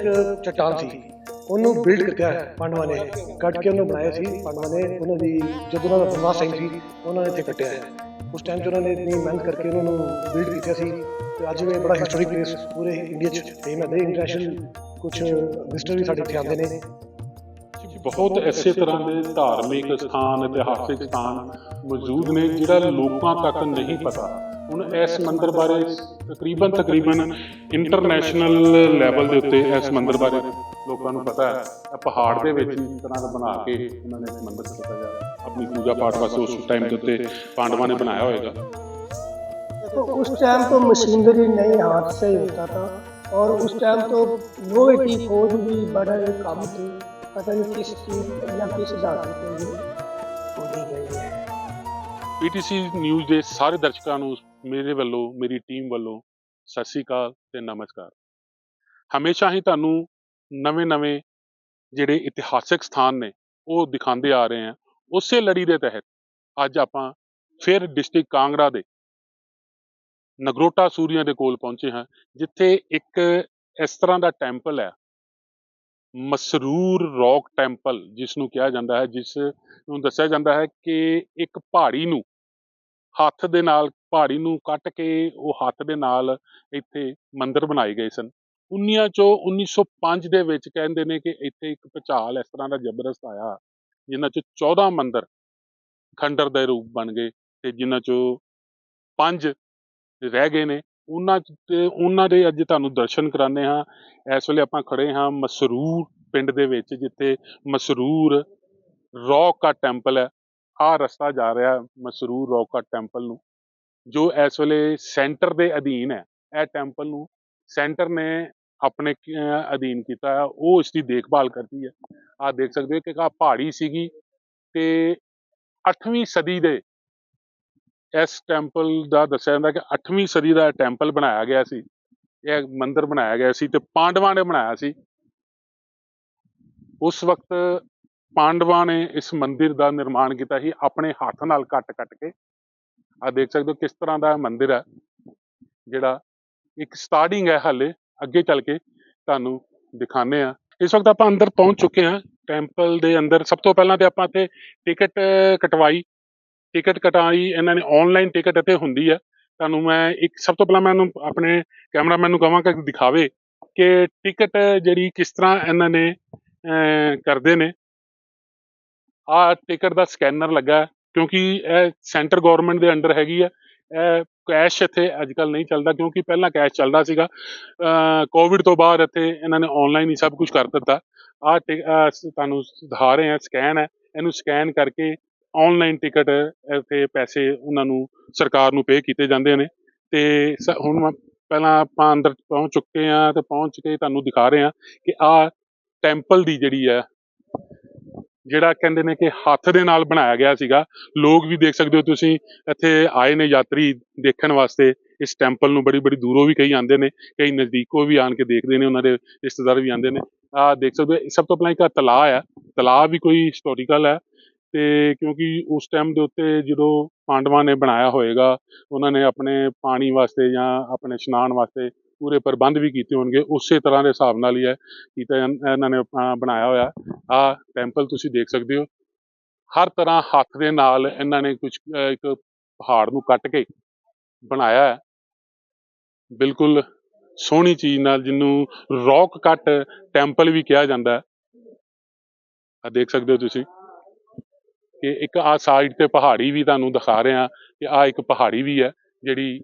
ਇੱਕ ਚਟਾਨ ਸੀ। ਉਹਨੂੰ ਬਿਲਡ ਕੀਤਾ ਹੈ, ਪਾਂਡਵਾਂ ਨੇ। ਕੱਟ ਕੇ ਉਹਨੂੰ ਬਣਾਇਆ ਸੀ, ਪਾਂਡਵਾਂ ਨੇ। ਉਹਨਾਂ ਦੀ ਜਦੋਂ ਉਹਨਾਂ ਦਾ ਬਨਵਾਸ ਟਾਈਮ ਸੀ, ਉਹਨਾਂ ਨੇ ਇੱਥੇ ਕੱਟਿਆ ਹੈ। ਉਸ ਟਾਈਮ 'ਚ ਉਹਨਾਂ ਨੇ ਇਤਨੀ ਮਿਹਨਤ ਕਰਕੇ ਉਹਨਾਂ ਨੂੰ ਬਿਲਡ ਕੀਤਾ ਸੀ। ਤੇ ਅੱਜ ਇਹ ਬੜਾ ਹਿਸਟੋਰਿਕ ਪਲੇਸ ਪੂਰੇ ਇੰਡੀਆ 'ਚ ਫੇਮ ਹੈ। ਤੇ ਇੰਟਰਨੈਸ਼ਨਲ ਕੁਝ ਵਿਜ਼ਟਰ ਵੀ ਸਾਡੇ ਇੱਥੇ ਆਉਂਦੇ ਨੇ। ਬਹੁਤ ਐਸੇ ਤਰ੍ਹਾਂ ਦੇ ਧਾਰਮਿਕ ਸਥਾਨ, ਇਤਿਹਾਸਿਕ ਸਥਾਨ ਮੌਜੂਦ ਨੇ, ਜਿਹੜਾ ਲੋਕਾਂ ਤੱਕ ਨਹੀਂ ਪਤਾ। ਹੁਣ ਇਸ ਮੰਦਿਰ ਬਾਰੇ ਤਕਰੀਬਨ ਤਕਰੀਬਨ ਇੰਟਰਨੈਸ਼ਨਲ ਲੈਵਲ ਦੇ ਉੱਤੇ ਇਸ ਮੰਦਿਰ ਬਾਰੇ ਲੋਕਾਂ ਨੂੰ ਪਤਾ ਹੈ ਇਹ ਪਹਾੜ ਦੇ ਵਿੱਚ ਇਸ ਤਰ੍ਹਾਂ ਦਾ ਬਣਾ ਕੇ ਉਹਨਾਂ ਨੇ ਇਸ ਮੰਦਿਰ ਕੀਤਾ ਜਾ ਆਪਣੀ ਪੂਜਾ ਪਾਠ ਵਾਸਤੇ ਉਸ ਟਾਈਮ ਦੇ ਉੱਤੇ ਪਾਂਡਵਾਂ ਨੇ ਬਣਾਇਆ ਹੋਏਗਾ तो उस टाइम तो मशीनरी नहीं हाथ से होता था और उस टाइम तो लोहे की फौज भी बड़ा कम थी पता नहीं किस चीज या किस धातु के लिए खोदी गई है ਪੀਟੀਸੀ ਨਿਊਜ਼ ਦੇ ਸਾਰੇ ਦਰਸ਼ਕਾਂ ਨੂੰ ਮੇਰੇ ਵੱਲੋਂ, ਮੇਰੀ ਟੀਮ ਵੱਲੋਂ ਸਤਿ ਸ੍ਰੀ ਅਕਾਲ ਤੇ ਨਮਸਕਾਰ। ਹਮੇਸ਼ਾ ਹੀ ਤੁਹਾਨੂੰ ਨਵੇਂ-ਨਵੇਂ ਜਿਹੜੇ ਇਤਿਹਾਸਕ ਸਥਾਨ ਨੇ, ਉਹ ਦਿਖਾਉਂਦੇ ਆ ਰਹੇ ਹਾਂ। ਉਸੇ ਲੜੀ ਦੇ ਤਹਿਤ ਅੱਜ ਆਪਾਂ ਫਿਰ ਡਿਸਟ੍ਰਿਕਟ ਕਾਂਗੜਾ ਦੇ ਨਗਰੋਟਾ ਸੂਰੀਆਂ ਦੇ ਕੋਲ ਪਹੁੰਚੇ ਹਾਂ, ਜਿੱਥੇ ਇੱਕ ਇਸ ਤਰ੍ਹਾਂ ਦਾ ਟੈਂਪਲ ਹੈ। ਮਸਰੂਰ ਰੌਕ ਟੈਂਪਲ, ਜਿਸ ਨੂੰ ਕਿਹਾ ਜਾਂਦਾ ਹੈ, ਜਿਸ ਨੂੰ ਦੱਸਿਆ ਜਾਂਦਾ ਹੈ ਕਿ ਇੱਕ ਪਹਾੜੀ ਨੂੰ ਹੱਥ ਦੇ ਨਾਲ ਪਹਾੜੀ ਨੂੰ ਕੱਟ ਕੇ ਉਹ ਹੱਥ ਦੇ ਨਾਲ ਇੱਥੇ ਮੰਦਿਰ ਬਣਾਏ ਗਏ ਸਨ। 19 ਚੋਂ 1905 ਦੇ ਵਿੱਚ ਕਹਿੰਦੇ ਨੇ ਕਿ ਇੱਥੇ ਇੱਕ ਭੁਚਾਲ ਇਸ ਤਰ੍ਹਾਂ ਦਾ ਜ਼ਬਰਦਸਤ ਆਇਆ ਜਿਨ੍ਹਾਂ 'ਚੋਂ 14 ਮੰਦਿਰ ਖੰਡਰ ਦੇ ਰੂਪ ਬਣ ਗਏ ਤੇ ਜਿਨ੍ਹਾਂ ਚੋਂ ਪੰਜ ਰਹਿ ਗਏ ਨੇ। ਉਹਨਾਂ 'ਚ ਤੇ ਉਹਨਾਂ ਦੇ ਅੱਜ ਤੁਹਾਨੂੰ ਦਰਸ਼ਨ ਕਰਾਉਂਦੇ ਹਾਂ। ਇਸ ਵੇਲੇ ਆਪਾਂ ਖੜੇ ਹਾਂ ਮਸਰੂਰ ਪਿੰਡ ਦੇ ਵਿੱਚ ਜਿੱਥੇ ਮਸਰੂਰ ਰੌਕ ਦਾ ਟੈਂਪਲ ਹੈ। ਆਹ ਰਸਤਾ ਜਾ ਰਿਹਾ ਮਸਰੂਰ ਰੌਕ ਟੈਂਪਲ ਨੂੰ, ਜੋ ਇਸ ਵੇਲੇ ਸੈਂਟਰ ਦੇ ਅਧੀਨ ਹੈ। ਇਹ ਟੈਂਪਲ ਨੂੰ ਸੈਂਟਰ ਨੇ ਆਪਣੇ ਅਧੀਨ ਕੀਤਾ ਹੈ। ਉਹ ਇਸ ਦੀ ਦੇਖਭਾਲ ਕਰਦੀ ਹੈ। ਆਹ ਦੇਖ ਸਕਦੇ ਹੋ ਕਿ ਆਹ ਪਹਾੜੀ ਸੀਗੀ ਤੇ 8ਵੀਂ ਸਦੀ ਦੇ ਇਸ ਟੈਂਪਲ ਦਾ ਦੱਸਿਆ ਜਾਂਦਾ ਕਿ 8ਵੀਂ ਸਦੀ ਦਾ ਟੈਂਪਲ ਬਣਾਇਆ ਗਿਆ ਸੀ। ਇਹ ਮੰਦਿਰ ਬਣਾਇਆ ਗਿਆ ਸੀ ਤੇ ਪਾਂਡਵਾਂ ਨੇ ਬਣਾਇਆ ਸੀ। ਉਸ ਵਕਤ ਪਾਂਡਵਾਂ ਨੇ ਇਸ ਮੰਦਿਰ ਦਾ ਨਿਰਮਾਣ ਕੀਤਾ ਸੀ, ਆਪਣੇ ਹੱਥ ਨਾਲ ਕੱਟ-ਕੱਟ ਕੇ। ਆ ਦੇਖ ਸਕਦੇ ਹੋ ਕਿਸ ਤਰ੍ਹਾਂ ਦਾ ਇਹ ਮੰਦਿਰ ਹੈ, ਜਿਹੜਾ ਇੱਕ ਸਟਾਰਟਿੰਗ ਹੈ ਹਾਲੇ, ਅੱਗੇ ਚੱਲ ਕੇ ਤੁਹਾਨੂੰ ਦਿਖਾਣੇ ਆ ਇਸ ਵਕਤ ਆਪਾਂ ਅੰਦਰ ਪਹੁੰਚ ਚੁੱਕੇ ਹਾਂ ਟੈਂਪਲ ਦੇ ਅੰਦਰ। ਸਭ ਤੋਂ ਪਹਿਲਾਂ ਤੇ ਆਪਾਂ ਇੱਥੇ ਟਿਕਟ ਕਟਵਾਈ। ਟਿਕਟ ਕਟਾਈ, ਇਹਨਾਂ ਨੇ ਆਨਲਾਈਨ ਟਿਕਟ ਇੱਥੇ ਹੁੰਦੀ ਹੈ। ਤੁਹਾਨੂੰ ਮੈਂ ਇੱਕ, ਸਭ ਤੋਂ ਪਹਿਲਾਂ ਮੈਂ ਇਹਨੂੰ ਆਪਣੇ ਕੈਮਰਾਮੈਨ ਨੂੰ ਕਹਾਂਗਾ ਕਿ ਦਿਖਾਵੇ ਕਿ ਟਿਕਟ ਜਿਹੜੀ ਕਿਸ ਤਰ੍ਹਾਂ ਇਹਨਾਂ ਨੇ ਕਰਦੇ ਨੇ। ਆਹ ਟਿਕਟ ਦਾ ਸਕੈਨਰ ਲੱਗਾ ਕਿਉਂਕਿ ਇਹ ਸੈਂਟਰ ਗਵਰਨਮੈਂਟ ਦੇ ਅੰਡਰ ਹੈਗੀ ਹੈ। ਇਹ ਕੈਸ਼ ਇੱਥੇ ਅੱਜ ਕੱਲ ਨਹੀਂ ਚੱਲਦਾ, ਕਿਉਂਕਿ ਪਹਿਲਾਂ ਕੈਸ਼ ਚੱਲਦਾ ਸੀਗਾ। ਕੋਵਿਡ ਤੋਂ ਬਾਅਦ ਇੱਥੇ ਇਹਨਾਂ ਨੇ ਆਨਲਾਈਨ ਹੀ ਸਭ ਕੁਝ ਕਰ ਦਿੱਤਾ। ਆਹ ਟਿ- ਤੁਹਾਨੂੰ ਦਿਖਾ ਰਹੇ ਹਾਂ, ਸਕੈਨ ਹੈ। ਇਹਨੂੰ ਸਕੈਨ ਕਰਕੇ ਆਨਲਾਈਨ ਟਿਕਟ ਇੱਥੇ ਪੈਸੇ ਉਹਨਾਂ ਨੂੰ ਸਰਕਾਰ ਨੂੰ ਪੇ ਕੀਤੇ ਜਾਂਦੇ ਨੇ। ਤੇ ਸ- ਹੁਣ ਪਹਿਲਾਂ ਆਪਾਂ ਅੰਦਰ ਪਹੁੰਚ ਚੁੱਕੇ ਹਾਂ ਤੇ ਪਹੁੰਚ ਕੇ ਤੁਹਾਨੂੰ ਦਿਖਾ ਰਹੇ ਹਾਂ ਕਿ ਆਹ ਟੈਂਪਲ ਦੀ ਜਿਹੜੀ ਹੈ ਜਿਹੜਾ ਕਹਿੰਦੇ ਨੇ ਕਿ ਹੱਥ ਦੇ ਨਾਲ ਬਣਾਇਆ ਗਿਆ ਸੀਗਾ। ਲੋਕ ਵੀ ਦੇਖ ਸਕਦੇ ਹੋ ਤੁਸੀਂ, ਇੱਥੇ ਆਏ ਨੇ ਯਾਤਰੀ ਦੇਖਣ ਵਾਸਤੇ। ਇਸ ਟੈਂਪਲ ਨੂੰ ਬੜੀ ਬੜੀ ਦੂਰੋਂ ਵੀ ਕਈ ਆਉਂਦੇ ਨੇ, ਕਈ ਨਜ਼ਦੀਕੋਂ ਵੀ ਆਣ ਕੇ ਦੇਖਦੇ ਨੇ, ਉਹਨਾਂ ਦੇ ਰਿਸ਼ਤੇਦਾਰ ਵੀ ਆਉਂਦੇ ਨੇ। ਆਹ ਦੇਖ ਸਕਦੇ ਹੋ ਸਭ ਤੋਂ ਪਹਿਲਾਂ ਇੱਕ ਤਲਾਅ ਹੈ। ਤਲਾਅ ਵੀ ਕੋਈ ਹਿਸਟੋਰੀਕਲ ਹੈ ਤੇ ਕਿਉਂਕਿ ਉਸ ਟਾਈਮ ਦੇ ਉੱਤੇ ਜਦੋਂ ਪਾਂਡਵਾਂ ਨੇ ਬਣਾਇਆ ਹੋਏਗਾ, ਉਹਨਾਂ ਨੇ ਆਪਣੇ ਪਾਣੀ ਵਾਸਤੇ ਜਾਂ ਆਪਣੇ ਇਸ਼ਨਾਨ ਵਾਸਤੇ ਪੂਰੇ ਪ੍ਰਬੰਧ ਵੀ ਕੀਤੇ ਹੋਣਗੇ, ਉਸੇ ਤਰ੍ਹਾਂ ਦੇ ਹਿਸਾਬ ਨਾਲ ਹੀ ਹੈ ਕੀਤਾ ਜਾਂ- ਇਹਨਾਂ ਨੇ ਬਣਾਇਆ ਹੋਇਆ। ਆਹ ਟੈਂਪਲ ਤੁਸੀਂ ਦੇਖ ਸਕਦੇ ਹੋ। ਹਰ ਤਰ੍ਹਾਂ ਹੱਥ ਦੇ ਨਾਲ ਇਹਨਾਂ ਨੇ ਕੁਝ ਇੱਕ ਪਹਾੜ ਨੂੰ ਕੱਟ ਕੇ ਬਣਾਇਆ ਹੈ। ਬਿਲਕੁਲ ਸੋਹਣੀ ਚੀਜ਼ ਨਾਲ ਜਿਹਨੂੰ ਰੌਕ ਕੱਟ ਟੈਂਪਲ ਵੀ ਕਿਹਾ ਜਾਂਦਾ ਹੈ। ਆ ਦੇਖ ਸਕਦੇ ਹੋ ਤੁਸੀਂ ਕਿ ਇੱਕ ਆ ਸਾਈਡ ਤੇ ਪਹਾੜੀ ਵੀ ਤੁਹਾਨੂੰ ਦਿਖਾ ਰਹੇ ਹਾਂ ਕਿ ਆ ਇੱਕ ਪਹਾੜੀ ਵੀ ਹੈ ਜਿਹੜੀ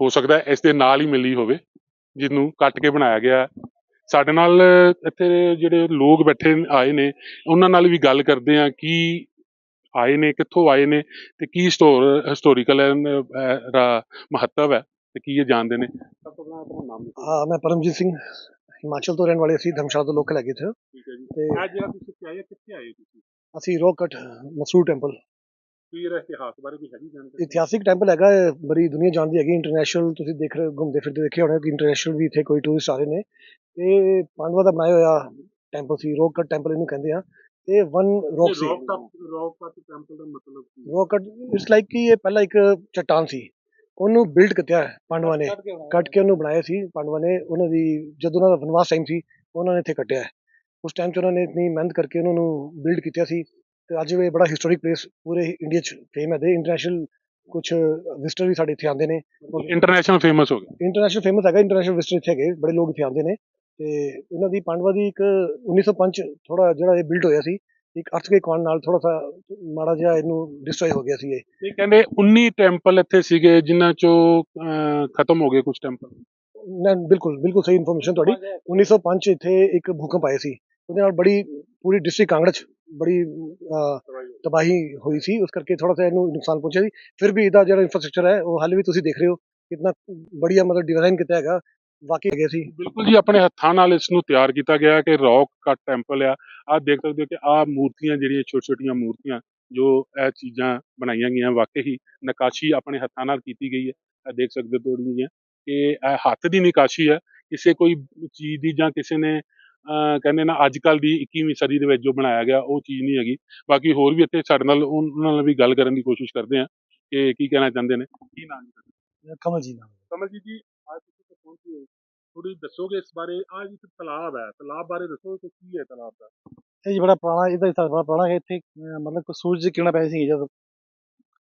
ਹੋ ਸਕਦਾ ਇਸ ਦੇ ਨਾਲ ਹੀ ਮਿਲੀ ਹੋਵੇ ਜਿਹਨੂੰ ਕੱਟ ਕੇ ਬਣਾਇਆ ਗਿਆ ਸਾਡੇ ਨਾਲ ਇੱਥੇ ਜਿਹੜੇ ਲੋਕ ਬੈਠੇ ਆਏ ਨੇ ਉਹਨਾਂ ਨਾਲ ਵੀ ਗੱਲ ਕਰਦੇ ਆ ਕੀ ਆਏ ਨੇ ਕਿੱਥੋਂ ਆਏ ਨੇ ਤੇ ਕੀ ਸਟੋਰ ਹਿਸਟੋਰੀਕਲ ਦਾ ਮਹੱਤਵ ਹੈ ਤੇ ਕੀ ਇਹ ਜਾਣਦੇ ਨੇ। ਸਭ ਤੋਂ ਪਹਿਲਾਂ ਆਪਣਾ ਨਾਮ ਦੱਸੋ। ਹਾਂ ਮੈਂ ਪਰਮਜੀਤ ਸਿੰਘ ਹਿਮਾਚਲ ਤੋਂ ਰਹਿਣ ਵਾਲੇ ਅਸੀਂ ਧਰਮਸ਼ਾਲਾ ਤੋਂ ਲੋਕਲ ਹੈਗੇ ਇੱਥੇ। ਠੀਕ ਹੈ ਜੀ। ਤੇ ਅੱਜ ਜਿਹੜਾ ਤੁਸੀਂ ਹੈ? ਕਿੱਥੇ ਆਏ ਤੁਸੀਂ? ਅਸੀਂ ਰੋਕਟ ਮਸੂਰ ਟੈਂਪਲ। ਕੀ ਇਹਦਾ ਇਤਿਹਾਸ ਬਾਰੇ ਕੋਈ ਹੈਗੀ ਜਾਣਕਾਰੀ? ਇਤਿਹਾਸਿਕ ਟੈਂਪਲ ਹੈਗਾ ਬੜੀ ਦੁਨੀਆ ਜਾਣਦੀ ਹੈਗੀ ਇੰਟਰਨੈਸ਼ਨਲ ਤੁਸੀਂ ਦੇਖ ਰਹੇ ਘੁੰਮਦੇ ਫਿਰਦੇ ਦੇਖੇ ਹੋਣੇ ਕਿ ਇੰਟਰਨੈਸ਼ਨਲ ਵੀ ਇੱਥੇ ਕੋਈ ਟੂਰਿਸਟ ਆ ਰਹੇ ਨੇ। ਇਹ ਪਾਂਡਵਾ ਦਾ ਬਣਾਇਆ ਹੋਇਆ ਟੈਂਪਲ ਸੀ ਰੋਕਟ ਟੈਂਪਲ ਇਹਨੂੰ ਕਹਿੰਦੇ ਆ। ਇਹ ਵਨ ਰੋਕ ਸੀ। ਰੌਕ ਰੌਕ ਦਾ ਟੈਂਪਲ ਦਾ ਮਤਲਬ ਕੀ ਹੈ? ਰੋਕਟ ਇਟਸ ਲਾਈਕ ਕਿ ਇਹ ਪਹਿਲਾਂ ਇੱਕ ਚਟਾਨ ਸੀ। ਉਹਨੂੰ ਬਿਲਡ ਕੀਤਾ ਹੈ ਪਾਂਡਵਾਂ ਨੇ। ਕੱਟ ਕੇ ਉਹਨੂੰ ਬਣਾਇਆ ਸੀ। ਪਾਂਡਵਾਂ ਨੇ ਉਹਨਾਂ ਦੀ ਜਦੋਂ ਉਹਨਾਂ ਦਾ ਵਨਵਾਸ ਟਾਈਮ ਸੀ ਉਹਨਾਂ ਨੇ ਇੱਥੇ ਕੱਟਿਆ ਹੈ। ਉਸ ਟਾਈਮ 'ਚ ਉਹਨਾਂ ਨੇ ਇਤਨੀ ਮਿਹਨਤ ਕਰਕੇ ਉਹਨਾਂ ਨੂੰ ਬਿਲਡ ਕੀਤਾ ਸੀ। ਤੇ ਅੱਜ ਇਹ ਬੜਾ ਹਿਸਟੋਰਿਕ ਪਲੇਸ ਪੂਰੇ ਇੰਡੀਆ 'ਚ ਫੇਮ ਹੈ। ਦੇ ਇੰਟਰਨੈਸ਼ਨਲ ਕੁਝ ਵਿਜ਼ਟਰ ਵੀ ਸਾਡੇ ਇੱਥੇ ਆਉਂਦੇ ਨੇ। ਇੰਟਰਨੈਸ਼ਨਲ ਫੇਮਸ ਹੋ ਗਿਆ ਇੰਟਰਨੈਸ਼ਨਲ ਫੇਮਸ ਹੈਗਾ ਇੰਟਰਨੈਸ਼ਨਲ ਵਿਜ਼ਟਰ ਇੱਥੇ ਹੈਗੇ ਬੜੇ ਲੋਕ ਇੱਥੇ ਆਉਂਦੇ ਨੇ। ਤੇ ਇਹਨਾਂ ਦੀ ਪਾਂਡਵਾ ਦੀ ਇੱਕ 1905 ਥੋੜਾ ਜਿਹੜਾ ਇਹ ਬਿਲਡ ਹੋਇਆ ਸੀ ਇੱਕ ਅਰਥਕਵੇਕ ਆਉਣ ਨਾਲ ਥੋੜਾ ਸਾ ਮਾੜਾ ਜਿਹਾ ਇਹਨੂੰ ਡਿਸਟਰੋਏ ਹੋ ਗਿਆ ਸੀ ਇਹ। ਇਹ ਕਹਿੰਦੇ 19 ਟੈਂਪਲ ਇੱਥੇ ਸੀਗੇ ਜਿਨ੍ਹਾਂ ਚੋਂ ਖਤਮ ਹੋ ਗਏ ਕੁਝ ਟੈਂਪਲ ਨਾ ਬਿਲਕੁਲ ਬਿਲਕੁਲ ਸਹੀ ਇਨਫੋਰਮੇਸ਼ਨ ਤੁਹਾਡੀ। 1905 ਚ ਇੱਥੇ ਇੱਕ ਭੂਕੰਪ ਆਇਆ ਸੀ। ਉਹਦੇ ਨਾਲ ਬੜੀ ਪੂਰੀ ਡਿਸਟ੍ਰਿਕਟ ਕਾਂਗੜ ਚ ਬੜੀ ਤਬਾਹੀ ਹੋਈ ਸੀ, ਉਸ ਕਰਕੇ ਥੋੜਾ ਜਿਹਾ ਇਹਨੂੰ ਨੁਕਸਾਨ ਪਹੁੰਚਿਆ ਸੀ ਫਿਰ ਵੀ ਇਹਦਾ ਜਿਹੜਾ ਇਨਫਰਾਸਟ੍ਰਕਚਰ ਹੈ, ਉਹ ਹਾਲੇ ਵੀ ਤੁਸੀਂ ਦੇਖ ਰਹੇ ਹੋ, ਕਿੰਨਾ ਬੜੀਆ ਮਤਲਬ ਡਿਜ਼ਾਈਨ ਕੀਤਾ ਹੈਗਾ, ਵਾਕਈ ਹੈਗੇ ਸੀ। ਬਿਲਕੁਲ ਜੀ, ਆਪਣੇ ਹੱਥਾਂ ਨਾਲ ਇਸ ਨੂੰ ਤਿਆਰ ਕੀਤਾ ਗਿਆ ਕਿ ਰੌਕ ਕੱਟ ਟੈਂਪਲ ਆ। ਆਹ ਦੇਖ ਸਕਦੇ ਹੋ ਕਿ ਆਹ ਮੂਰਤੀਆਂ ਜਿਹੜੀਆਂ ਛੋਟੀ ਛੋਟੀਆਂ ਮੂਰਤੀਆਂ, ਜੋ ਇਹ ਚੀਜ਼ਾਂ ਬਣਾਈਆਂ ਗਈਆਂ, ਵਾਕਈ ਹੀ ਨਕਾਸ਼ੀ ਆਪਣੇ ਹੱਥਾਂ ਨਾਲ ਕੀਤੀ ਗਈ ਹੈ। ਇਹ ਦੇਖ ਸਕਦੇ ਹੋ ਥੋੜ੍ਹੀਆਂ ਜਿਹੀਆਂ ਕਿ ਇਹ ਹੱਥ ਦੀ ਨਿਕਾਸ਼ੀ ਹੈ। ਕਿਸੇ ਕੋਈ ਚੀਜ਼ ਦੀ ਜਾਂ ਕਿਸੇ ਨੇ ਕਹਿੰਦੇ ਨਾ ਅੱਜ ਕੱਲ ਦੀ 21ਵੀਂ ਸਦੀ ਦੇ ਵਿੱਚ ਜੋ ਬਣਾਇਆ ਗਿਆ ਉਹ ਚੀਜ਼ ਨਹੀਂ ਹੈਗੀ। ਬਾਕੀ ਹੋਰ ਵੀ ਇੱਥੇ ਸਾਡੇ ਨਾਲ ਉਹਨਾਂ ਨਾਲ ਵੀ ਗੱਲ ਕਰਨ ਦੀ ਕੋਸ਼ਿਸ਼ ਕਰਦੇ ਆ ਕਿ ਕੀ ਕਹਿਣਾ ਚਾਹੁੰਦੇ ਨੇ। ਕੀ ਨਾਮ ਹੈ ਕਮਲ ਜੀ ਨਾਮ ਕਮਲ ਜੀ ਜੀ ਅੱਜ ਤੁਸੀਂ ਪਹੁੰਚੇ ਹੋ। ਥੋੜੀ ਦੱਸੋਗੇ ਇਸ ਬਾਰੇ? ਆ ਜੀ ਤਲਾਬ ਹੈ। ਤਲਾਬ ਬਾਰੇ ਦੱਸੋ ਕਿ ਕੀ ਹੈ ਤਲਾਬ ਦਾ? ਇਹ ਜੀ ਬੜਾ ਪੁਰਾਣਾ ਇਹਦਾ ਇਤਿਹਾਸ ਬੜਾ ਪੁਰਾਣਾ ਹੈ। ਇੱਥੇ ਮਤਲਬ ਕਿ ਸੂਰਜ ਦੀ ਕਿਰਨਾਂ ਪੈ ਸੀ ਜਦ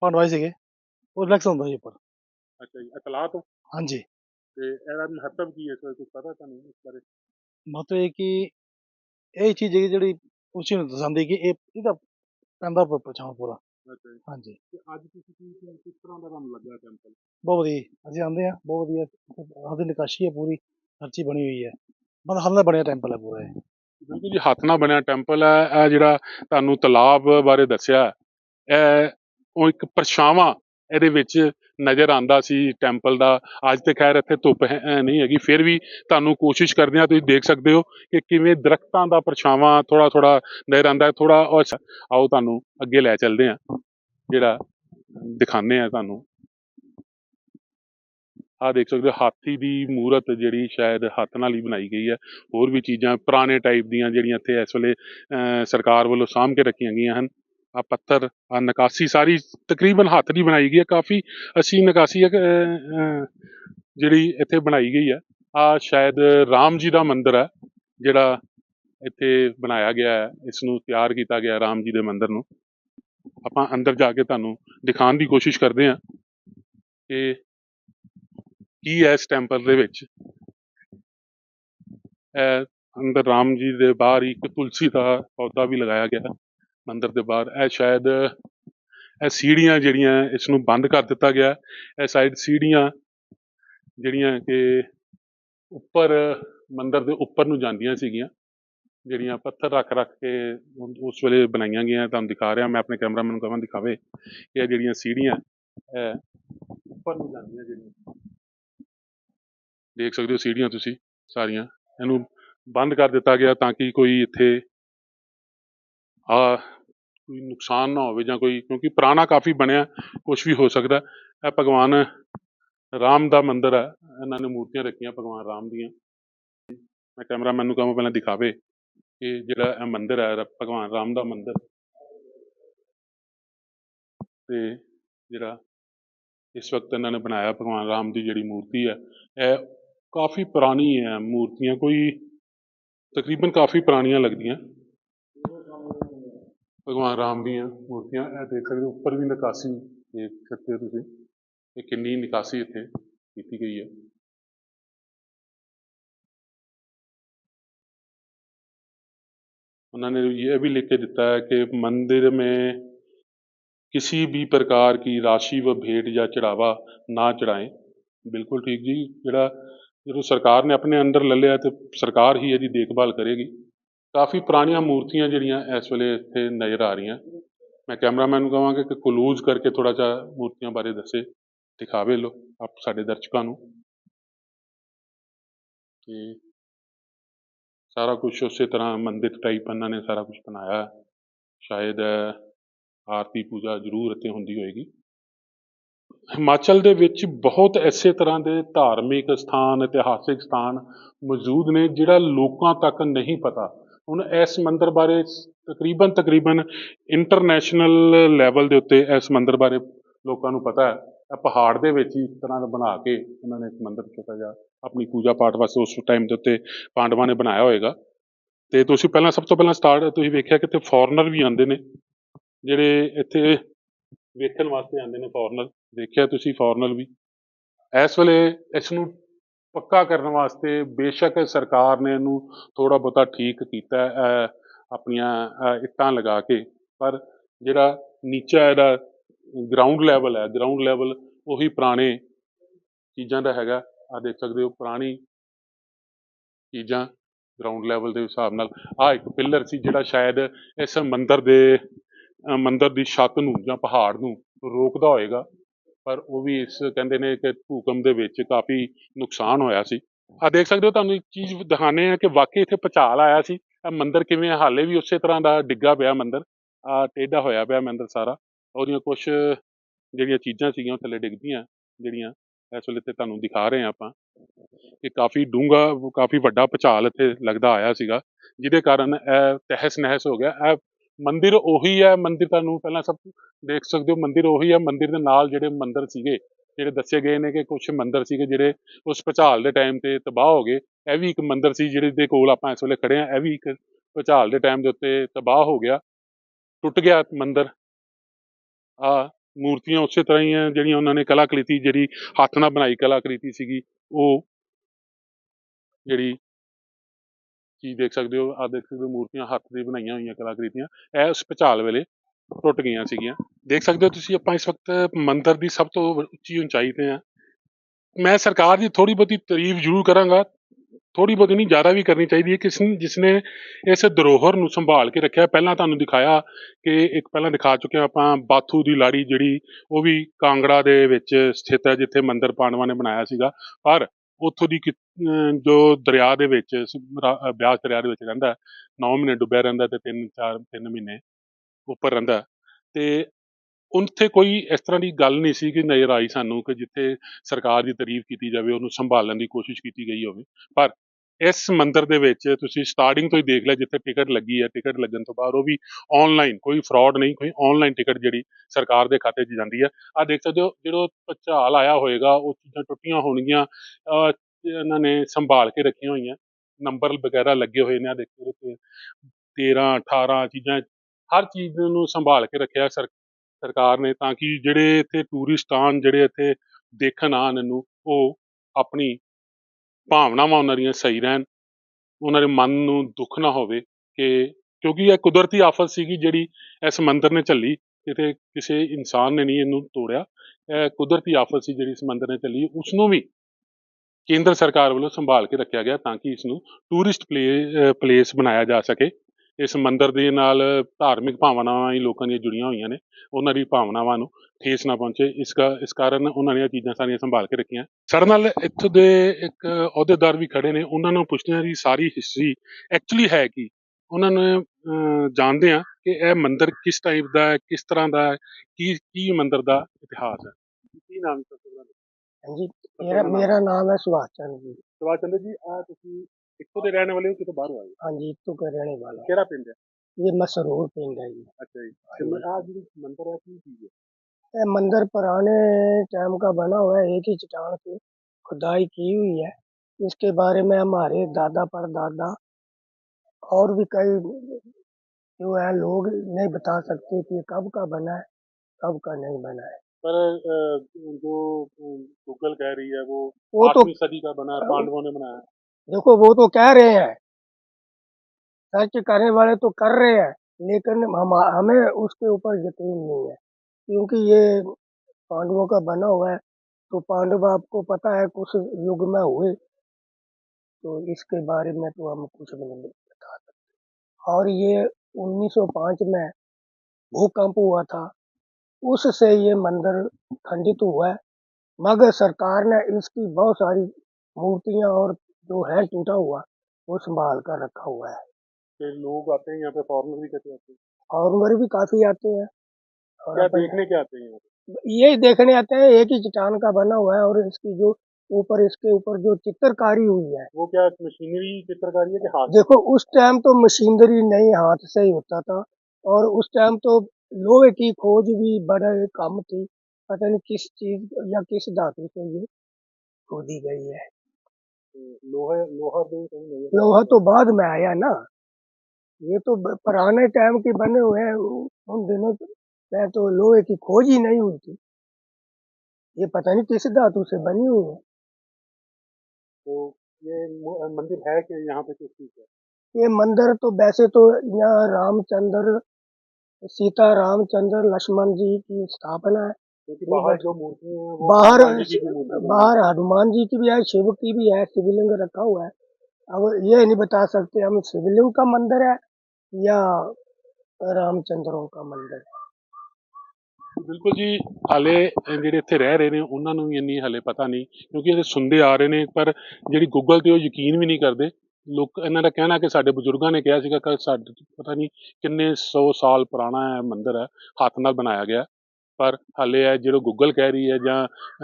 ਪਾਂਡਵਾਈ ਸੀਗੇ। ਉਹ ਰਿਲੈਕਸ ਹੁੰਦਾ ਸੀ ਉੱਪਰ। ਅੱਛਾ ਜੀ ਤਲਾਬ ਤੋਂ? ਹਾਂਜੀ। ਤੇ ਇਹਦਾ ਮਹੱਤਵ ਕੀ ਹੈ? ਸਰ ਕੁਝ ਪਤਾ ਤੁਹਾਨੂੰ ਇਸ ਬਾਰੇ। ਮਤਲਬ ਇਹ ਕਿ ਇਹ ਚੀਜ਼ ਹੈਗੀ ਜਿਹੜੀ ਉਸੇ ਨੂੰ ਦਰਸਾਉਂਦੀ ਕਿ ਇਹ ਇਹਦਾ ਪੈਂਦਾ ਪ- ਪਛਾਣ ਪੂਰਾ। ਅੱਛਾ ਜੀ। ਹਾਂਜੀ। ਤੇ ਅੱਜ ਤੁਸੀਂ ਕੀ ਕੀ- ਕਿਸ ਤਰ੍ਹਾਂ ਦਾ ਤੁਹਾਨੂੰ ਲੱਗਾ ਟੈਂਪਲ ਬਹੁਤ ਵਧੀਆ ਅਸੀਂ ਆਉਂਦੇ ਆ ਬਹੁਤ ਵਧੀਆ। ਆਦੀ ਨਕਾਸ਼ੀ ਹੈ ਪੂਰੀ ਹਰ ਚੀਜ਼ ਬਣੀ ਹੋਈ ਹੈ। ਮਤਲਬ ਹੱਲ ਦਾ ਬਣਿਆ ਟੈਂਪਲ ਹੈ ਪੂਰਾ ਇਹ। ਬਿਲਕੁਲ ਜੀ ਹੱਥ ਨਾਲ ਬਣਿਆ ਟੈਂਪਲ ਹੈ। ਇਹ ਜਿਹੜਾ ਤੁਹਾਨੂੰ ਤਲਾਬ ਬਾਰੇ ਦੱਸਿਆ ਇਹ ਉਹ ਇੱਕ ਪਰਛਾਵਾਂ ਇਹਦੇ ਵਿੱਚ ਨਜ਼ਰ ਆਂਦਾ ਸੀ ਟੈਂਪਲ ਦਾ। ਅੱਜ ਤੇ ਖੈਰ ਇੱਥੇ ਧੁੱਪ ਹੈ- ਨਹੀਂ ਹੈਗੀ। ਫਿਰ ਵੀ ਤੁਹਾਨੂੰ ਕੋਸ਼ਿਸ਼ ਕਰਦੇ ਆ ਤੁਸੀਂ ਦੇਖ ਸਕਦੇ ਹੋ ਕਿ ਕਿਵੇਂ ਦਰਖਤਾਂ ਦਾ ਪਰਛਾਵਾਂ ਥੋੜਾ ਥੋੜਾ ਨਜ਼ਰ ਆਂਦਾ ਹੈ ਥੋੜਾ ਆਓ ਤੁਹਾਨੂੰ ਅੱਗੇ ਲੈ ਚੱਲਦੇ ਆ ਜਿਹੜਾ ਦਿਖਾਣੇ ਆ ਤੁਹਾਨੂੰ। ਆ ਦੇਖ ਸਕਦੇ ਹੋ ਹਾਥੀ ਦੀ ਮੂਰਤ ਜਿਹੜੀ ਸ਼ਾਇਦ ਹੱਥ ਨਾਲ ਹੀ ਬਣਾਈ ਗਈ ਹੈ। ਹੋਰ ਵੀ ਚੀਜ਼ਾਂ ਪੁਰਾਣੇ ਟਾਈਪ ਦੀਆਂ ਜਿਹੜੀਆਂ ਇੱਥੇ ਇਸ ਵੇਲੇ ਅਹ, ਸਰਕਾਰ ਵੱਲੋਂ ਸਾਂਭ ਕੇ ਰੱਖੀਆਂ ਗਈਆਂ ਹਨ। ਆ ਪੱਥਰ ਆ ਨਕਾਸੀ, ਸਾਰੀ ਤਕਰੀਬਨ ਹੱਥ ਦੀ ਬਣਾਈ ਗਈ ਹੈ, ਕਾਫੀ ਅੱਛੀ ਨਕਾਸੀ ਜਿਹੜੀ ਇੱਥੇ ਬਣਾਈ ਗਈ ਹੈ। ਆ ਸ਼ਾਇਦ ਰਾਮ ਜੀ ਦਾ ਮੰਦਿਰ ਹੈ, ਜਿਹੜਾ ਇੱਥੇ ਬਣਾਇਆ ਗਿਆ ਹੈ, ਇਸ ਨੂੰ ਤਿਆਰ ਕੀਤਾ ਗਿਆ ਰਾਮ ਜੀ ਦੇ ਮੰਦਿਰ ਨੂੰ। ਆਪਾਂ ਅੰਦਰ ਜਾ ਕੇ ਤੁਹਾਨੂੰ ਦਿਖਾਉਣ ਦੀ ਕੋਸ਼ਿਸ਼ ਕਰਦੇ ਹਾਂ ਕਿ ਕੀ ਹੈ ਇਸ ਟੈਂਪਲ ਦੇ ਵਿੱਚ। ਅੰਦਰ ਰਾਮ ਜੀ ਦੇ ਬਾਹਰ ਇੱਕ ਤੁਲਸੀ ਦਾ ਪੌਦਾ ਵੀ ਲਗਾਇਆ ਗਿਆ ਹੈ। ਮੰਦਿਰ ਦੇ ਬਾਹਰ, ਇਹ ਸ਼ਾਇਦ, ਇਹ ਸੀੜੀਆਂ ਜਿਹੜੀਆਂ ਇਸ ਨੂੰ ਬੰਦ ਕਰ ਦਿੱਤਾ ਗਿਆ। ਇਹ ਸਾਈਡ ਸੀੜੀਆਂ ਜਿਹੜੀਆਂ ਕਿ ਉੱਪਰ, ਮੰਦਿਰ ਦੇ ਉੱਪਰ ਨੂੰ ਜਾਂਦੀਆਂ ਸੀਗੀਆਂ, ਜਿਹੜੀਆਂ ਪੱਥਰ ਰੱਖ ਰੱਖ ਕੇ ਉਸ ਵੇਲੇ ਬਣਾਈਆਂ ਗਈਆਂ। ਤੁਹਾਨੂੰ ਦਿਖਾ ਰਿਹਾ, ਮੈਂ ਆਪਣੇ ਕੈਮਰਾਮੈਨ ਨੂੰ ਕਹਾਂ, ਦਿਖਾਵੇ ਕਿ ਇਹ ਜਿਹੜੀਆਂ ਸੀੜੀਆਂ, ਇਹ ਉੱਪਰ ਨੂੰ ਜਾਂਦੀਆਂ ਜਿਹੜੀਆਂ। ਦੇਖ ਸਕਦੇ ਹੋ ਸੀੜੀਆਂ ਤੁਸੀਂ ਸਾਰੀਆਂ। ਇਹਨੂੰ ਬੰਦ ਕਰ ਦਿੱਤਾ ਗਿਆ ਤਾਂ ਕਿ ਕੋਈ ਇੱਥੇ ਆ ਕੋਈ ਨੁਕਸਾਨ ਨਾ ਹੋਵੇ ਜਾਂ ਕੋਈ, ਕਿਉਂਕਿ ਪੁਰਾਣਾ ਕਾਫੀ ਬਣਿਆ ਕੁਝ ਵੀ ਹੋ ਸਕਦਾ ਇਹ ਭਗਵਾਨ ਰਾਮ ਦਾ ਮੰਦਿਰ ਹੈ। ਇਹਨਾਂ ਨੇ ਮੂਰਤੀਆਂ ਰੱਖੀਆਂ ਭਗਵਾਨ ਰਾਮ ਦੀਆਂ। ਮੈਂ ਕੈਮਰਾਮੈਨ ਨੂੰ ਕਹਾਂ ਪਹਿਲਾਂ ਦਿਖਾਵੇ ਕਿ ਜਿਹੜਾ ਇਹ ਮੰਦਿਰ ਹੈ ਭਗਵਾਨ ਰਾਮ ਦਾ ਮੰਦਿਰ। ਤੇ ਜਿਹੜਾ ਇਸ ਵਕਤ ਇਹਨਾਂ ਨੇ ਬਣਾਇਆ ਭਗਵਾਨ ਰਾਮ ਦੀ ਜਿਹੜੀ ਮੂਰਤੀ ਹੈ, ਇਹ ਕਾਫੀ ਪੁਰਾਣੀ ਹੈ ਮੂਰਤੀਆਂ। ਕੋਈ ਤਕਰੀਬਨ ਕਾਫੀ ਪੁਰਾਣੀਆਂ ਲੱਗਦੀਆਂ। ਭਗਵਾਨ ਰਾਮ ਦੀਆਂ ਮੂਰਤੀਆਂ ਇਹ ਦੇਖ ਸਕਦੇ ਹੋ ਉੱਪਰ ਵੀ ਨਿਕਾਸੀ ਦੇਖ ਸਕਦੇ ਹੋ ਤੁਸੀਂ ਕਿ ਕਿੰਨੀ ਨਿਕਾਸੀ ਇੱਥੇ ਕੀਤੀ ਗਈ ਹੈ उन्होंने ये भी लिख के दिता है कि मंदिर में किसी भी प्रकार की राशि व भेंट या चढ़ावा ना चढ़ाएं ਬਿਲਕੁਲ ਠੀਕ ਜੀ ਜਿਹੜਾ ਜਦੋਂ ਸਰਕਾਰ ਨੇ ਆਪਣੇ ਅੰਡਰ ਲੈ ਲਿਆ ਤੇ ਸਰਕਾਰ ਹੀ ਇਹਦੀ ਦੇਖਭਾਲ ਕਰੇਗੀ ਕਾਫੀ ਪੁਰਾਣੀਆਂ ਮੂਰਤੀਆਂ ਜਿਹੜੀਆਂ ਇਸ ਵੇਲੇ ਇੱਥੇ ਨਜ਼ਰ ਆ ਰਹੀਆਂ। ਮੈਂ ਕੈਮਰਾਮੈਨ ਨੂੰ ਕਹਾਂਗਾ ਕਿ ਕਲੂਜ਼ ਕਰਕੇ ਥੋੜਾ ਜਿਹਾ ਮੂਰਤੀਆਂ ਬਾਰੇ ਦੱਸੇ, ਦਿਖਾਵੇ ਲੋ ਆਪ ਸਾਡੇ ਦਰਸ਼ਕਾਂ ਨੂੰ। ਤੇ ਸਾਰਾ ਕੁਝ ਉਸੇ ਤਰ੍ਹਾਂ ਮੰਦਿਰ ਟਾਈਪ ਇਹਨਾਂ ਨੇ ਸਾਰਾ ਕੁਝ ਬਣਾਇਆ। ਸ਼ਾਇਦ ਆਰਤੀ ਪੂਜਾ ਜ਼ਰੂਰ ਇੱਥੇ ਹੁੰਦੀ ਹੋਏਗੀ। ਹਿਮਾਚਲ ਦੇ ਵਿੱਚ ਬਹੁਤ ਐਸੇ ਤਰ੍ਹਾਂ ਦੇ ਧਾਰਮਿਕ ਸਥਾਨ, ਇਤਿਹਾਸਿਕ ਸਥਾਨ ਮੌਜੂਦ ਨੇ ਜਿਹੜਾ ਲੋਕਾਂ ਤੱਕ ਨਹੀਂ ਪਤਾ। ਹੁਣ ਇਸ ਮੰਦਰ ਬਾਰੇ ਤਕਰੀਬਨ ਤਕਰੀਬਨ ਇੰਟਰਨੈਸ਼ਨਲ ਲੈਵਲ ਦੇ ਉੱਤੇ ਇਸ ਮੰਦਰ ਬਾਰੇ ਲੋਕਾਂ ਨੂੰ ਪਤਾ ਹੈ। ਇਹ ਪਹਾੜ ਦੇ ਵਿੱਚ ਹੀ ਇਸ ਤਰ੍ਹਾਂ ਦਾ ਬਣਾ ਕੇ ਉਹਨਾਂ ਨੇ ਇੱਕ ਮੰਦਰ ਛੋਟਾ ਜਿਹਾ ਆਪਣੀ ਪੂਜਾ ਪਾਠ ਵਾਸਤੇ ਉਸ ਟਾਈਮ ਦੇ ਉੱਤੇ ਪਾਂਡਵਾਂ ਨੇ ਬਣਾਇਆ ਹੋਏਗਾ। ਤੇ ਤੁਸੀਂ ਪਹਿਲਾਂ, ਸਭ ਤੋਂ ਪਹਿਲਾਂ ਸਟਾਰਟ ਤੁਸੀਂ ਵੇਖਿਆ ਕਿ ਇੱਥੇ ਫੋਰਨਰ ਵੀ ਆਉਂਦੇ ਨੇ, ਜਿਹੜੇ ਇੱਥੇ ਵੇਖਣ ਵਾਸਤੇ ਆਉਂਦੇ ਨੇ ਫੋਰਨਰ ਦੇਖਿਆ ਤੁਸੀਂ ਫੋਰਨਰ ਵੀ। ਇਸ ਵੇਲੇ ਇਸ ਨੂੰ ਪੱਕਾ ਕਰਨ ਵਾਸਤੇ ਬੇਸ਼ੱਕ ਸਰਕਾਰ ਨੇ ਇਹਨੂੰ ਥੋੜਾ ਬਹੁਤਾ ਠੀਕ ਕੀਤਾ ਆਪਣੀਆਂ ਇੱਟਾਂ ਲਗਾ ਕੇ, ਪਰ ਜਿਹੜਾ ਨੀਚਾ ਇਹਦਾ ਗਰਾਊਂਡ ਲੈਵਲ ਹੈ ਗਰਾਊਂਡ ਲੈਵਲ ਉਹੀ ਪੁਰਾਣੇ ਚੀਜ਼ਾਂ ਦਾ ਹੈਗਾ। ਆ ਦੇਖ ਸਕਦੇ ਹੋ, ਪੁਰਾਣੀ ਚੀਜ਼ਾਂ ਗਰਾਊਂਡ ਲੈਵਲ ਦੇ ਹਿਸਾਬ ਨਾਲ। ਆ ਇੱਕ ਪਿੱਲਰ ਸੀ ਜਿਹੜਾ ਸ਼ਾਇਦ ਇਸ ਮੰਦਰ ਦੇ ਮੰਦਰ ਦੀ ਛੱਤ ਨੂੰ ਜਾਂ ਪਹਾੜ ਨੂੰ ਰੋਕਦਾ ਹੋਏਗਾ। ਪਰ ਉਹ ਵੀ ਇਸ ਕਹਿੰਦੇ ਨੇ ਕਿ ਭੂਕੰਪ ਦੇ ਵਿੱਚ ਕਾਫੀ ਨੁਕਸਾਨ ਹੋਇਆ ਸੀ। ਆ ਦੇਖ ਸਕਦੇ ਹੋ ਤੁਹਾਨੂੰ ਇੱਕ ਚੀਜ਼ ਦਿਖਾਣੇ ਆ ਕਿ ਵਾਕਈ ਇੱਥੇ ਭੁਚਾਲ ਆਇਆ ਸੀ। ਇਹ ਮੰਦਿਰ ਕਿਵੇਂ ਹੈ? ਹਾਲੇ ਵੀ ਉਸੇ ਤਰ੍ਹਾਂ ਦਾ ਡਿੱਗਾ ਪਿਆ ਮੰਦਿਰ। ਆ ਟੇਢਾ ਹੋਇਆ ਪਿਆ ਮੰਦਿਰ ਸਾਰਾ। ਉਹਦੀਆਂ ਕੁਝ ਜਿਹੜੀਆਂ ਚੀਜ਼ਾਂ ਸੀਗੀਆਂ ਉਹ ਥੱਲੇ ਡਿੱਗਦੀਆਂ ਜਿਹੜੀਆਂ ਇਸ ਵੇਲੇ ਤੇ ਤੁਹਾਨੂੰ ਦਿਖਾ ਰਹੇ ਆ ਆਪਾਂ। ਕਿ ਕਾਫੀ ਡੂੰਘਾ, ਕਾਫੀ ਵੱਡਾ ਭੁਚਾਲ ਇੱਥੇ ਲੱਗਦਾ ਆਇਆ ਸੀਗਾ, ਜਿਹਦੇ ਕਾਰਨ ਇਹ ਤਹਿਸ ਨਹਿਸ ਹੋ ਗਿਆ। ਇਹ ਮੰਦਿਰ ਉਹੀ ਹੈ, ਮੰਦਿਰ ਤੁਹਾਨੂੰ ਪਹਿਲਾਂ ਸਭ ਦੇਖ ਸਕਦੇ ਹੋ, ਮੰਦਿਰ ਉਹੀ ਹੈ, ਮੰਦਿਰ ਦੇ ਨਾਲ ਜਿਹੜੇ ਮੰਦਿਰ ਸੀਗੇ, ਜਿਹੜੇ ਦੱਸੇ ਗਏ ਨੇ ਕਿ ਕੁਝ ਮੰਦਿਰ ਸੀਗੇ ਜਿਹੜੇ ਉਸ ਭੁਚਾਲ ਦੇ ਟਾਈਮ ਤੇ ਤਬਾਹ ਹੋ ਗਏ, ਇਹ ਵੀ ਇੱਕ ਮੰਦਿਰ ਸੀ ਜਿਹੜੇ ਦੇ ਕੋਲ ਆਪਾਂ ਇਸ ਵੇਲੇ ਖੜੇ ਆ ਇਹ ਵੀ ਇੱਕ ਭੁਚਾਲ ਦੇ ਟਾਈਮ ਦੇ ਉੱਤੇ ਤਬਾਹ ਹੋ ਗਿਆ, ਟੁੱਟ ਗਿਆ ਮੰਦਿਰ। ਆ ਮੂਰਤੀਆਂ ਉਸੇ ਤਰ੍ਹਾਂ ਹੀ ਆ ਜਿਹੜੀਆਂ ਉਹਨਾਂ ਨੇ ਕਲਾਕ੍ਰਿਤੀ ਜਿਹੜੀ ਹੱਥ ਨਾਲ ਬਣਾਈ ਕਲਾਕ੍ਰਿਤੀ ਸੀਗੀ, ਉਹ ਜਿਹੜੀ ਕੀ ਦੇਖ ਸਕਦੇ ਹੋ ਆ ਦੇਖ ਸਕਦੇ ਹੋ ਮੂਰਤੀਆਂ ਹੱਥ ਦੀ ਬਣਾਈਆਂ ਹੋਈਆਂ ਕਲਾਕ੍ਰਿਤੀਆਂ, ਇਹ ਉਸ ਭੁਚਾਲ ਵੇਲੇ ਟੁੱਟ ਗਈਆਂ ਸੀਗੀਆਂ। ਦੇਖ ਸਕਦੇ ਹੋ ਤੁਸੀਂ ਆਪਾਂ ਇਸ ਵਕਤ ਮੰਦਰ ਦੀ ਸਭ ਤੋਂ ਉੱਚੀ ਉਚਾਈ ਤੇ ਆ ਮੈਂ ਸਰਕਾਰ ਦੀ ਥੋੜੀ ਬਹੁਤੀ ਤਾਰੀਫ ਜ਼ਰੂਰ ਕਰਾਂਗਾ। ਥੋੜੀ ਬਹੁਤੀ ਨਹੀਂ, ਜ਼ਿਆਦਾ ਵੀ ਕਰਨੀ ਚਾਹੀਦੀ ਹੈ ਕਿਸ ਨੇ ਜਿਸ ਨੇ ਇਸ ਧਰੋਹਰ ਨੂੰ ਸੰਭਾਲ ਕੇ ਰੱਖਿਆ। ਪਹਿਲਾਂ ਤੁਹਾਨੂੰ ਦਿਖਾਇਆ ਕਿ ਇੱਕ ਪਹਿਲਾਂ ਦਿਖਾ ਚੁੱਕੇ ਆਪਾਂ ਬਾਥੂ ਦੀ ਲਾੜੀ ਜਿਹੜੀ ਉਹ ਵੀ ਕਾਂਗੜਾ ਦੇ ਵਿੱਚ ਸਥਿਤ ਹੈ, ਜਿੱਥੇ ਮੰਦਿਰ ਪਾਂਡਵਾਂ ਨੇ ਬਣਾਇਆ ਸੀਗਾ। ਪਰ ਉੱਥੋਂ ਦੀ ਕਿ- ਜੋ ਦਰਿਆ ਦੇ ਵਿੱਚ ਬਿਆਸ ਦਰਿਆ ਦੇ ਵਿੱਚ ਰਹਿੰਦਾ 9 ਮਹੀਨੇ ਡੁੱਬਿਆ ਰਹਿੰਦਾ ਤੇ 3 4 3 ਮਹੀਨੇ ਉੱਪਰ ਰਹਿੰਦਾ ਤੇ ਉੱਥੇ ਕੋਈ ਇਸ ਤਰ੍ਹਾਂ ਦੀ ਗੱਲ ਨਹੀਂ ਸੀ ਕਿ ਨਜ਼ਰ ਆਈ ਸਾਨੂੰ ਕਿ ਜਿੱਥੇ ਸਰਕਾਰ ਦੀ ਤਾਰੀਫ ਕੀਤੀ ਜਾਵੇ, ਉਹਨੂੰ ਸੰਭਾਲਣ ਦੀ ਕੋਸ਼ਿਸ਼ ਕੀਤੀ ਗਈ ਹੋਵੇ। ਪਰ ਇਸ ਮੰਦਿਰ ਦੇ ਵਿੱਚ ਤੁਸੀਂ ਸਟਾਰਟਿੰਗ ਤੋਂ ਹੀ ਦੇਖ ਲਿਆ ਜਿੱਥੇ ਟਿਕਟ ਲੱਗੀ ਹੈ ਟਿਕਟ ਲੱਗਣ ਤੋਂ ਬਾਅਦ ਉਹ ਵੀ ਆਨਲਾਈਨ ਕੋਈ ਫਰਾਡ ਨਹੀਂ, ਕੋਈ ਆਨਲਾਈਨ ਟਿਕਟ ਜਿਹੜੀ ਸਰਕਾਰ ਦੇ ਖਾਤੇ 'ਚ ਜਾਂਦੀ ਹੈ। ਆ ਦੇਖ ਸਕਦੇ ਹੋ, ਜਿਹੜਾ ਭੁਚਾਲ ਆਇਆ ਹੋਏਗਾ, ਉਹ ਚੀਜ਼ਾਂ ਟੁੱਟੀਆਂ ਹੋਣਗੀਆਂ ਇਹਨਾਂ ਨੇ ਸੰਭਾਲ ਕੇ ਰੱਖੀਆਂ ਹੋਈਆਂ ਨੰਬਰ ਵਗੈਰਾ ਲੱਗੇ ਹੋਏ ਨੇ ਆ ਦੇਖੋ ਤੇ 13 18 ਚੀਜ਼ਾਂ, ਹਰ ਚੀਜ਼ ਨੂੰ ਸੰਭਾਲ ਕੇ ਰੱਖਿਆ ਸਰ, ਸਰਕਾਰ ਨੇ ਤਾਂ ਕਿ ਜਿਹੜੇ ਇੱਥੇ ਟੂਰਿਸਟ ਆਉਣ, ਜਿਹੜੇ ਇੱਥੇ ਦੇਖਣ ਆਉਣ ਨੂੰ, ਉਹ ਆਪਣੀ ਭਾਵਨਾਵਾਂ ਉਹਨਾਂ ਦੀਆਂ ਸਹੀ ਰਹਿਣ, ਉਹਨਾਂ ਦੇ ਮਨ ਨੂੰ ਦੁੱਖ ਨਾ ਹੋਵੇ ਕਿ ਕਿਉਂਕਿ ਇਹ ਕੁਦਰਤੀ ਆਫਤ ਸੀਗੀ ਜਿਹੜੀ ਇਸ ਮੰਦਿਰ ਨੇ ਝੱਲੀ, ਕਿਤੇ ਕਿਸੇ ਇਨਸਾਨ ਨੇ ਨਹੀਂ ਇਹਨੂੰ ਤੋੜਿਆ। ਇਹ ਕੁਦਰਤੀ ਆਫਤ ਸੀ ਜਿਹੜੀ ਇਸ ਮੰਦਿਰ ਨੇ ਝੱਲੀ ਉਸ ਨੂੰ ਵੀ ਕੇਂਦਰ ਸਰਕਾਰ ਵੱਲੋਂ ਸੰਭਾਲ ਕੇ ਰੱਖਿਆ ਗਿਆ ਤਾਂ ਕਿ ਇਸ ਨੂੰ ਟੂਰਿਸਟ ਪਲੇਸ ਬਣਾਇਆ ਜਾ ਸਕੇ। ਇਸ ਮੰਦਿਰ ਦੇ ਨਾਲ ਧਾਰਮਿਕ ਭਾਵਨਾਵਾਂ ਹੀ ਲੋਕਾਂ ਦੀਆਂ ਜੁੜੀਆਂ ਹੋਈਆਂ ਨੇ ਉਹਨਾਂ ਦੀ ਭਾਵਨਾਵਾਂ ਨੂੰ ਠੇਸ ਨਾ ਪਹੁੰਚੇ ਇਸ ਕਾ ਇਸ ਕਾਰਨ ਉਹਨਾਂ ਨੇ ਇਹ ਚੀਜ਼ਾਂ ਸਾਰੀਆਂ ਸੰਭਾਲ ਕੇ ਰੱਖੀਆਂ। ਸਾਡੇ ਨਾਲ ਇੱਥੋਂ ਦੇ ਇੱਕ ਅਹੁਦੇਦਾਰ ਵੀ ਖੜੇ ਨੇ ਉਹਨਾਂ ਨੂੰ ਪੁੱਛਦੇ ਹਾਂ ਜੀ ਸਾਰੀ ਹਿਸਟਰੀ ਐਕਚੁਅਲੀ ਹੈ ਕੀ? ਉਹਨਾਂ ਨੂੰ ਜਾਣਦੇ ਆ ਕਿ ਇਹ ਮੰਦਿਰ ਕਿਸ ਟਾਈਪ ਦਾ ਹੈ ਕਿਸ ਤਰ੍ਹਾਂ ਦਾ ਕੀ ਕੀ ਮੰਦਿਰ ਦਾ ਇਤਿਹਾਸ ਹੈ। ਕੀ ਨਾਮ ਹੈ ਤੁਹਾਡਾ? ਹਾਂਜੀ ਮੇਰਾ ਮੇਰਾ ਨਾਮ ਹੈ ਸੁਭਾਸ਼ ਚੰਦ ਜੀ। ਸੁਭਾਸ਼ ਚੰਦ ਜੀ ਆ ਤੁਸੀਂ ਇੱਥੋਂ ਦੇ ਰਹਿਣ ਵਾਲੇ ਹੋ ਕਿਤੋਂ ਬਾਹਰੋਂ ਆਏ ਹੋ? हाँ जी तो का रहने वाला ਕਿਹੜਾ ਪਿੰਡ ਹੈ ये मसरूर पिंड है जी ਅੱਛਾ ਜੀ ਤੇ ਆ ਜਿਹੜੀ ਮੰਦਿਰ ਹੈ ਕੀ ਚੀਜ਼ ਹੈ ये मंदिर पुराने टाइम का बना हुआ है एक ही चट्टान से खुदाई की हुई है इसके बारे में हमारे दादा परदादा और भी कई जो है लोग नहीं बता सकते कि ये कब का बना है कब का नहीं बना है पर अ, जो गूगल कह रही है वो वो तो आठवीं सदी का बना है पांडवों ने बनाया है। देखो, वो तो कह रहे हैं। सच करने वाले तो कर रहे हैं, लेकिन हम, हमें उसके ऊपर यकीन नहीं है। क्योंकि ये पांडवों का बना हुआ है तो पांडव आपको पता है कुछ युग में हुए। तो इसके बारे में तो हम कुछ भी नहीं बता सकते। और ये 1905 में भूकंप हुआ था, उससे ये मंदिर खंडित हुआ है। मगर सरकार ने इसकी बहुत सारी मूर्तियाँ और जो है टूटा हुआ वो संभाल कर रखा हुआ है। कि लोग आते हैं यहाँ पे फॉरनर भी कहते आते हैं। उम्र भी काफ़ी आते हैं। और क्या अपन- देखने के आते हैं यहाँ पे? यही देखने आते हैं एक ही चट्टान का बना हुआ है और इसकी जो ऊपर इसके ऊपर जो चित्रकारी हुई है। वो क्या मशीनरी चित्रकारी है कि हाथ देखो उस टाइम तो मशीनरी नहीं हाथ से ही होता था। और उस टाइम तो लोहे की खोज भी बड़े कम थी। पता नहीं किस चीज़ या किस धातु से ये खोदी गई है। लोहा लोहा भी कहीं नहीं लोहा तो बाद में आया ना। ये तो पुराने टाइम के बने हुए हैं। उन दिनों तो, में तो लोहे की खोज ही नहीं हुई थी। ये पता नहीं किस धातु से बनी हुई है। तो ये मंदिर है कि यहाँ पे किस चीज़ है? ये मंदिर तो वैसे तो यहाँ रामचंद्र सीता रामचंद्र लक्ष्मण जी की स्थापना है। क्योंकि बाहर जो मूर्ति है वो बाहर हनुमान जी की भी मूर्ति है। बाहर हनुमान जी की भी है शिव की भी है शिवलिंग रखा हुआ है अब ये नहीं बता सकते हम शिवलिंग का मंदिर है या रामचंद्रों का मंदिर है ਬਿਲਕੁਲ ਜੀ ਹਾਲੇ ਅਹ ਜਿਹੜੇ ਇੱਥੇ ਰਹਿ ਰਹੇ ਨੇ ਉਹਨਾਂ ਨੂੰ ਵੀ ਇੰਨੀ ਹਾਲੇ ਪਤਾ ਨਹੀਂ ਕਿਉਂਕਿ ਇਹ ਸੁਣਦੇ ਆ ਰਹੇ ਨੇ ਪਰ ਜਿਹੜੀ ਗੂਗਲ ਤੇ ਉਹ ਯਕੀਨ ਵੀ ਨਹੀਂ ਕਰਦੇ ਲੋਕ ਇਹਨਾਂ ਦਾ ਕਹਿਣਾ ਕਿ ਸਾਡੇ ਬਜ਼ੁਰਗਾਂ ਨੇ ਕਿਹਾ ਸੀਗਾ ਕਿ ਸਾਡੇ ਪਤਾ ਨਹੀਂ ਕਿੰਨੇ 100 ਸਾਲ ਪੁਰਾਣਾ ਹੈ ਮੰਦਿਰ ਹੈ ਹੱਥ ਨਾਲ ਬਣਾਇਆ ਗਿਆ ਪਰ ਹਾਲੇ ਹੈ ਜਿਹੜਾ ਗੂਗਲ ਕਹਿ ਰਹੀ ਹੈ ਜਾਂ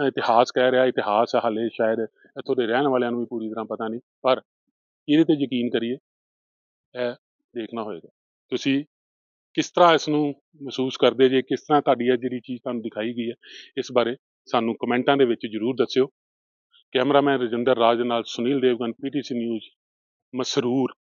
ਇਤਿਹਾਸ ਕਹਿ ਰਿਹਾ, ਇਤਿਹਾਸ ਹਾਲੇ ਸ਼ਾਇਦ ਇੱਥੋਂ ਦੇ ਰਹਿਣ ਵਾਲਿਆਂ ਨੂੰ ਵੀ ਪੂਰੀ ਤਰ੍ਹਾਂ ਪਤਾ ਨਹੀਂ, ਪਰ ਇਹਦੇ ਤੇ ਯਕੀਨ ਕਰੀਏ, ਇਹ ਦੇਖਣਾ ਹੋਏਗਾ। ਤੁਸੀਂ ਕਿਸ ਤਰ੍ਹਾਂ ਇਸ ਨੂੰ ਮਹਿਸੂਸ ਕਰਦੇ ਜੇ, ਕਿਸ ਤਰ੍ਹਾਂ ਤੁਹਾਡੀ ਇਹ ਜਿਹੜੀ ਚੀਜ਼ ਤੁਹਾਨੂੰ ਦਿਖਾਈ ਗਈ ਹੈ, ਇਸ ਬਾਰੇ ਸਾਨੂੰ ਕਮੈਂਟਾਂ ਦੇ ਵਿੱਚ ਜਰੂਰ ਦੱਸਿਓ। ਕੈਮਰਾਮੈਨ ਰਜਿੰਦਰ ਰਾਜ ਨਾਲ ਸੁਨੀਲ ਦੇਵਗਨ ਪੀਟੀਸੀ ਨਿਊਜ਼, ਮਸਰੂਰ।